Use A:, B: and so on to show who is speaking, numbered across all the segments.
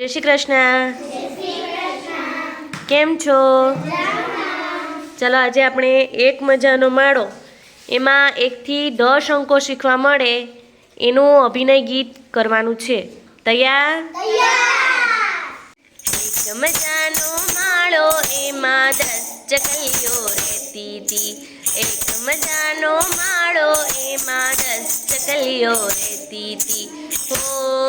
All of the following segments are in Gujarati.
A: જય શ્રી કૃષ્ણ. કેમ છો? ચલો આજે આપણે એક મજાનો માળો. એમાં એકથી દસ અંકો શીખવા મળે એનું અભિનય ગીત કરવાનું છે. તૈયાર? એક મજાનો માળો એમાં દસ ચકલીઓ રહેતી હતી. એક મજાનો માળો એમાં દસ ચકલીઓ રહેતી હતી. હો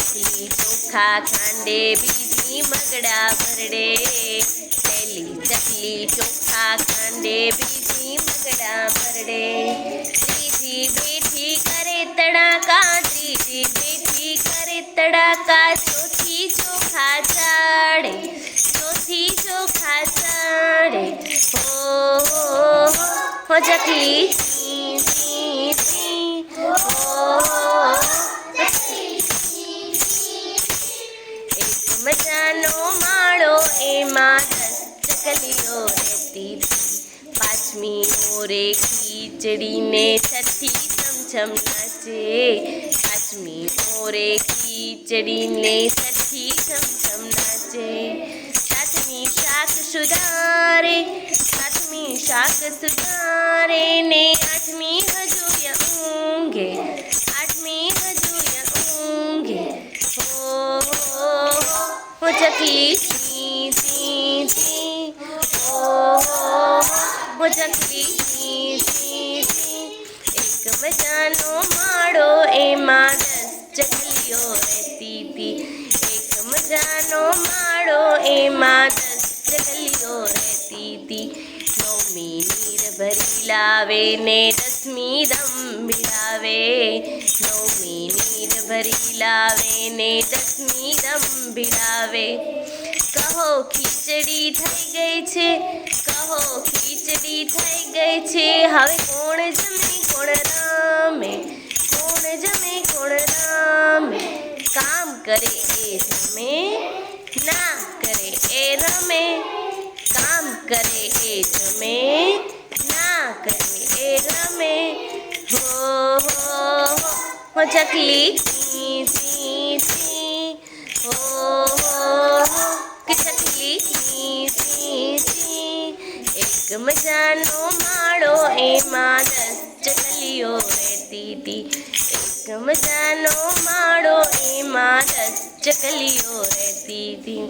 A: પેલી ચકલી ચોખા ખાંડે બીજી મગડા ભરડે પેલી ચકલી ચોખા ખાંડે બીજી મગડા ભરડે ત્રીજી બેઠી કરે તડાકા ત્રીજી બેઠી કરે તડાકા ચોથી ચોખા ચાડે ચોથી ચોખા ચાડે હો હો હો હો ચકલી मारस चकलियों रहती थी पाँचवी मोरे खीचड़ी में छठी चमचम नाचे। पाँचवी ओरे खीचड़ी ने छठी चमचम नाचे। सातवीं शाख सुधारे, सातवीं शाख सुधारे ने आठवीं हजूया होंगे आठवीं हजूया होंगे हो हो हो चकी ટી એક મજાનો માળો એમાં દસ ચકલીઓ રહેતી હતી એક મજાનો માળો એમાં દસ ચકલીઓ રહેતી હતી નવમી નીર ભરી લાવે ને દસમી દમ ભીડાવે નવમી નીર ભરી લાવે ને દસમી દમ ભીડાવે કહો ખીચડી થઈ ગઈ છે. કહો ખીચડી થઈ ગઈ છે. હવે કોણ જમે, કોણ રમે? કોણ જમે, કોણ રમે? કામ કરે એ જમે ના કરે એ રમે. કામ કરે એ જમે, ના કરે એ રમે. હો હો ચકલી સી સી ટી મજાનો માળો એમાં દસ ચકલીઓ રહેતી હતી એક મજાનો માળો એમાં દસ ચકલીઓ રહેતી હતી